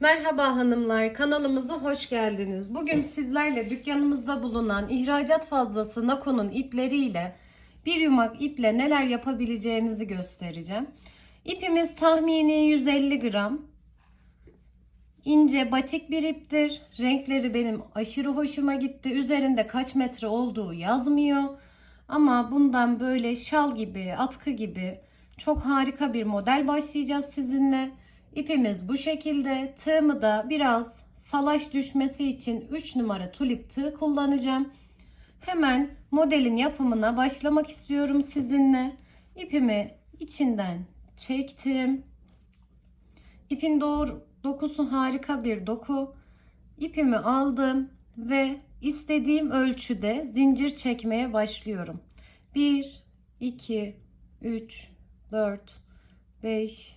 Merhaba hanımlar, kanalımıza hoş geldiniz. Bugün sizlerle dükkanımızda bulunan ihracat fazlası Nako'nun ipleriyle bir yumak iple neler yapabileceğinizi göstereceğim. İpimiz tahmini 150 gram. İnce batik bir iptir. Renkleri benim aşırı hoşuma gitti. Üzerinde kaç metre olduğu yazmıyor. Ama bundan böyle şal gibi, atkı gibi çok harika bir model başlayacağız sizinle. İpimiz bu şekilde. Tığımı da biraz salaş düşmesi için 3 numara tulip tığ kullanacağım. Hemen modelin yapımına başlamak istiyorum sizinle. İpimi içinden çektim. İpin doğru, dokusu harika bir doku. İpimi aldım ve istediğim ölçüde zincir çekmeye başlıyorum. 1, 2, 3, 4, 5,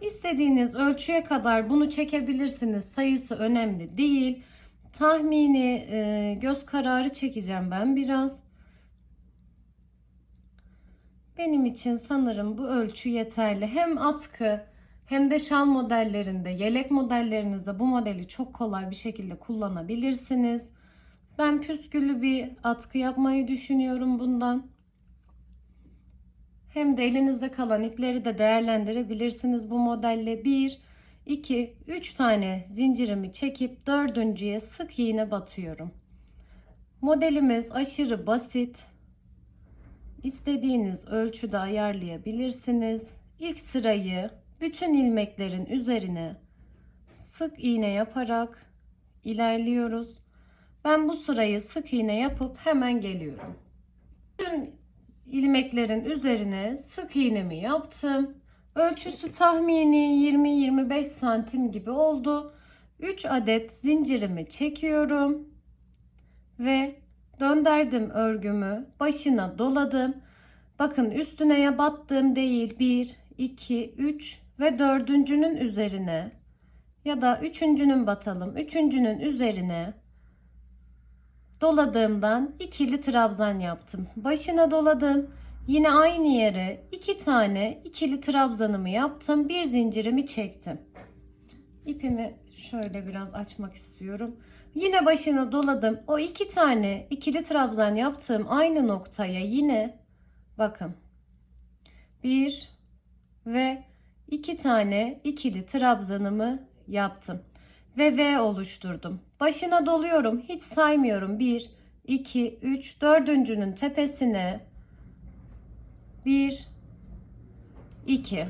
İstediğiniz ölçüye kadar bunu çekebilirsiniz. Sayısı önemli değil. Tahmini e, göz kararı çekeceğim ben biraz. Benim için sanırım bu ölçü yeterli. Hem atkı hem de şal modellerinde, yelek modellerinizde bu modeli çok kolay bir şekilde kullanabilirsiniz. Ben püsküllü bir atkı yapmayı düşünüyorum bundan. Hem de elinizde kalan ipleri de değerlendirebilirsiniz bu modelle. 1, 2, 3 tane zincirimi çekip dördüncüye sık iğne batıyorum. Modelimiz aşırı basit. İstediğiniz ölçüde ayarlayabilirsiniz. İlk sırayı bütün ilmeklerin üzerine sık iğne yaparak ilerliyoruz. Ben bu sırayı sık iğne yapıp hemen geliyorum. Bütün ilmeklerin üzerine sık iğnemi yaptım. Ölçüsü tahmini 20-25 santim gibi oldu. 3 adet zincirimi çekiyorum ve döndürdüm örgümü. Başına doladım. Bakın üstüne battığım değil 1, 2, 3 ve dördüncünün üzerine ya da üçüncünün batalım. Üçüncünün üzerine doladığımdan ikili trabzan yaptım. Başına doladım. Yine aynı yere iki tane ikili trabzanımı yaptım. Bir zincirimi çektim. İpimi şöyle biraz açmak istiyorum. Yine başına doladım. O iki tane ikili trabzan yaptığım aynı noktaya yine bakın. Bir ve iki tane ikili trabzanımı yaptım ve V oluşturdum. Başına doluyorum. Hiç saymıyorum. 1, 2, 3, dördüncünün tepesine 1, 2.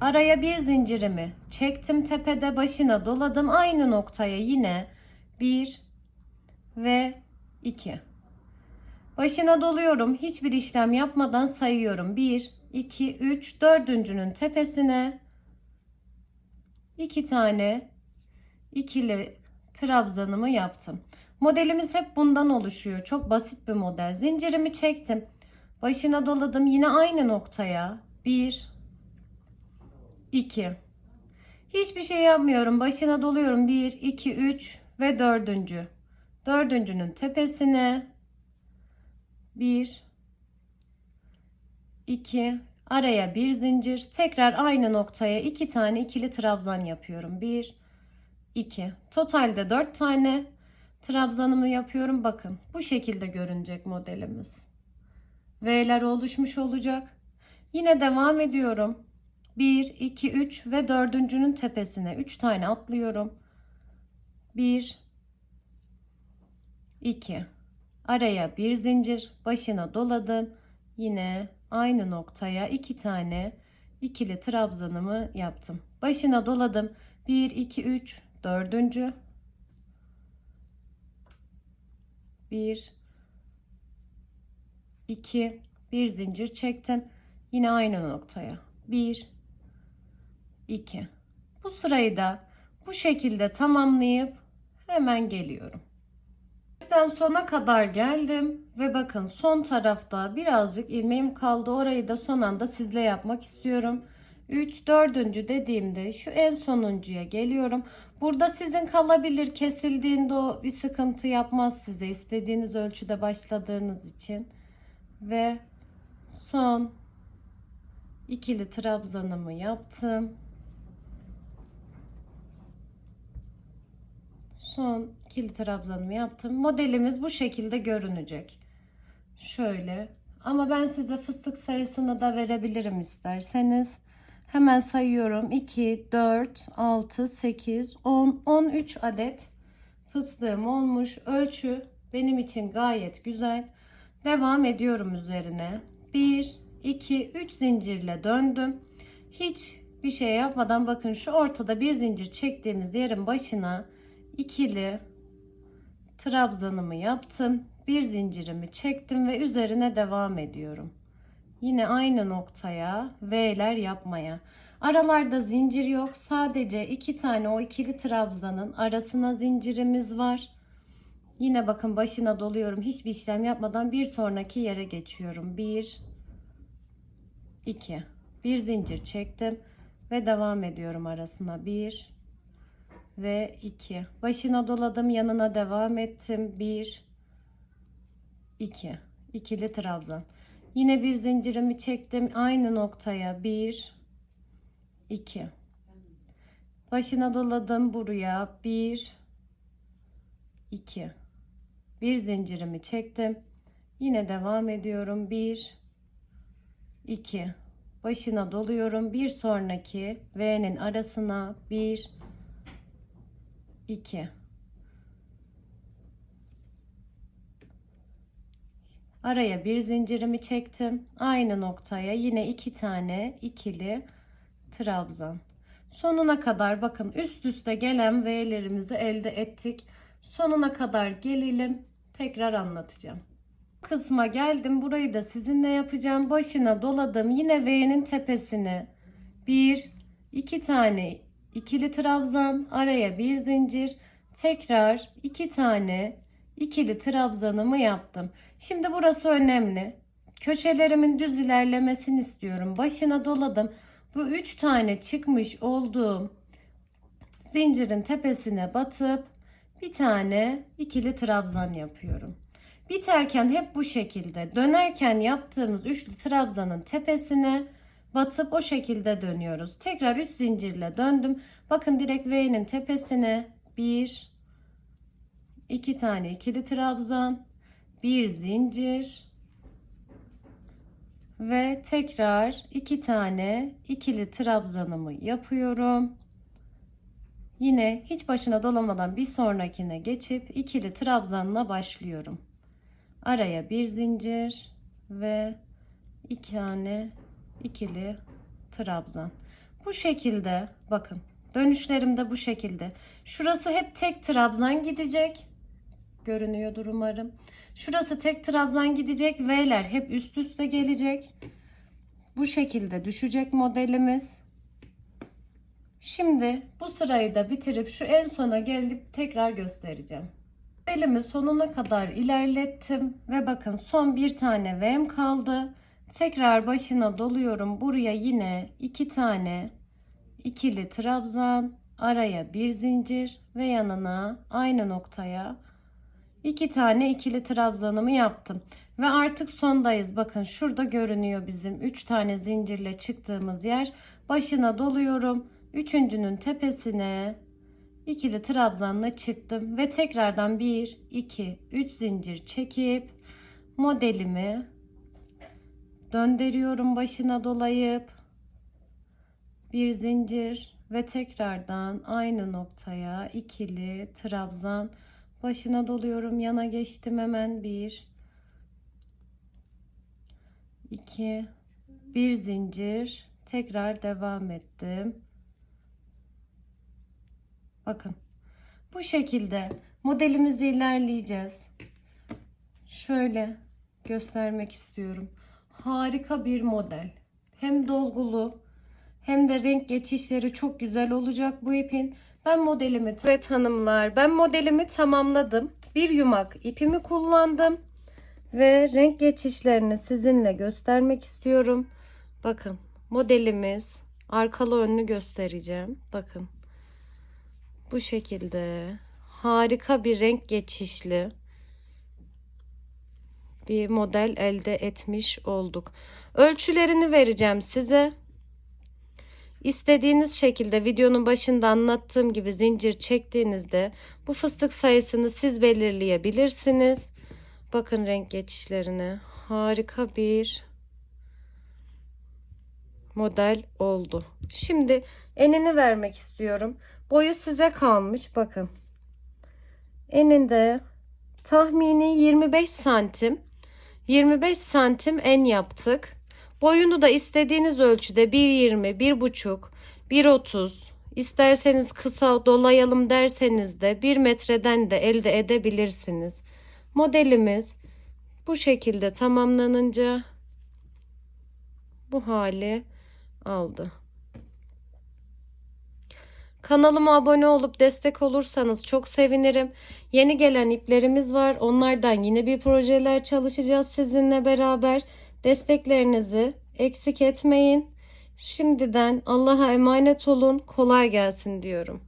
Araya bir zincirimi çektim tepede başına doladım. Aynı noktaya yine 1 ve 2. Başına doluyorum. Hiçbir işlem yapmadan sayıyorum. 1, 2, 3, dördüncünün tepesine 2 tane ikili trabzanımı yaptım. Modelimiz hep bundan oluşuyor. Çok basit bir model. Zincirimi çektim. Başına doladım. Yine aynı noktaya. 1 2 Hiçbir şey yapmıyorum. Başına doluyorum. 1 2 3 ve dördüncü. Dördüncünün tepesine 1 2 araya bir zincir. Tekrar aynı noktaya iki tane ikili trabzan yapıyorum. 1 2. Totalde 4 tane trabzanımı yapıyorum. Bakın bu şekilde görünecek modelimiz. V'ler oluşmuş olacak. Yine devam ediyorum. 1, 2, 3 ve dördüncünün tepesine 3 tane atlıyorum. 1, 2. Araya bir zincir başına doladım. Yine aynı noktaya 2 tane ikili trabzanımı yaptım. Başına doladım. 1, 2, 3, dördüncü bir iki bir zincir çektim yine aynı noktaya bir iki Bu sırayı da bu şekilde tamamlayıp hemen geliyorum. Baştan sona kadar geldim ve bakın son tarafta birazcık ilmeğim kaldı. Orayı da son anda sizle yapmak istiyorum. 3 dördüncü dediğimde şu en sonuncuya geliyorum. Burada sizin kalabilir kesildiğinde o bir sıkıntı yapmaz size istediğiniz ölçüde başladığınız için. Ve son ikili trabzanımı yaptım. Son ikili trabzanımı yaptım. Modelimiz bu şekilde görünecek. Şöyle. Ama ben size fıstık sayısını da verebilirim isterseniz. Hemen sayıyorum. 2, 4, 6, 8, 10, 13 adet fıstığım olmuş. Ölçü benim için gayet güzel. Devam ediyorum üzerine. 1, 2, 3 zincirle döndüm. Hiç bir şey yapmadan bakın şu ortada bir zincir çektiğimiz yerin başına ikili trabzanımı yaptım. Bir zincirimi çektim ve üzerine devam ediyorum. Yine aynı noktaya V'ler yapmaya. Aralarda zincir yok. Sadece iki tane o ikili trabzanın arasına zincirimiz var. Yine bakın başına doluyorum. Hiçbir işlem yapmadan bir sonraki yere geçiyorum. 1 2 bir zincir çektim ve devam ediyorum arasına. 1 ve 2. Başına doladım, yanına devam ettim. 1 2 ikili trabzan. Yine bir zincirimi çektim aynı noktaya. 1 2 Başına doladım buraya. 1 2 Bir zincirimi çektim. Yine devam ediyorum. 1 2 Başına doluyorum. Bir sonraki V'nin arasına 1 2 Araya bir zincirimi çektim. Aynı noktaya yine iki tane ikili trabzan. Sonuna kadar bakın üst üste gelen V'lerimizi elde ettik. Sonuna kadar gelelim. Tekrar anlatacağım. Kısma geldim. Burayı da sizinle yapacağım. Başına doladım. Yine V'nin tepesine bir, iki tane ikili trabzan, araya bir zincir, tekrar iki tane ikili trabzanımı yaptım. Şimdi burası önemli. Köşelerimin düz ilerlemesini istiyorum. Başına doladım. Bu üç tane çıkmış olduğum zincirin tepesine batıp bir tane ikili trabzan yapıyorum. Biterken hep bu şekilde dönerken yaptığımız üçlü trabzanın tepesine batıp o şekilde dönüyoruz. Tekrar 3 zincirle döndüm. Bakın direkt V'nin tepesine 1 2 tane ikili trabzan, bir zincir ve tekrar iki tane ikili trabzanımı yapıyorum. Yine hiç başına dolamadan bir sonrakine geçip ikili trabzanla başlıyorum. Araya bir zincir ve iki tane ikili trabzan. Bu şekilde bakın dönüşlerimde bu şekilde. Şurası hep tek trabzan gidecek. Görünüyordur umarım. Şurası tek trabzan gidecek. V'ler hep üst üste gelecek. Bu şekilde düşecek modelimiz. Şimdi bu sırayı da bitirip şu en sona gelip tekrar göstereceğim. Elimi sonuna kadar ilerlettim ve bakın son bir tane V'm kaldı. Tekrar başına doluyorum. Buraya yine iki tane ikili trabzan, araya bir zincir ve yanına aynı noktaya iki tane ikili trabzanımı yaptım. Ve artık sondayız. Bakın şurada görünüyor bizim 3 tane zincirle çıktığımız yer. Başına doluyorum. Üçüncünün tepesine ikili trabzanla çıktım ve tekrardan 1 2 3 zincir çekip modelimi döndürüyorum başına dolayıp bir zincir ve tekrardan aynı noktaya ikili trabzan başına doluyorum yana geçtim hemen. Bir iki bir zincir. Tekrar devam ettim. Bakın bu şekilde modelimizi ilerleyeceğiz. Şöyle göstermek istiyorum. Harika bir model. Hem dolgulu Hem de renk geçişleri çok güzel olacak bu ipin. Ben modelimi Evet hanımlar ben modelimi tamamladım. Bir yumak ipimi kullandım. Ve renk geçişlerini sizinle göstermek istiyorum. Bakın modelimiz arkalı önlü göstereceğim. Bakın. Bu şekilde harika bir renk geçişli bir model elde etmiş olduk. Ölçülerini vereceğim size. İstediğiniz şekilde videonun başında anlattığım gibi zincir çektiğinizde bu fıstık sayısını siz belirleyebilirsiniz. Bakın renk geçişlerine. Harika bir model oldu. Şimdi enini vermek istiyorum. Boyu size kalmış. Bakın. Eninde tahmini 25 santim. 25 santim en yaptık. Boyunu da istediğiniz ölçüde 1.20, 1.5, 1.30 isterseniz kısa dolayalım derseniz de 1 metreden de elde edebilirsiniz. Modelimiz bu şekilde tamamlanınca bu hali aldı. Kanalıma abone olup destek olursanız çok sevinirim. Yeni gelen iplerimiz var. Onlardan yine bir projeler çalışacağız sizinle beraber. Desteklerinizi eksik etmeyin. Şimdiden Allah'a emanet olun. Kolay gelsin diyorum.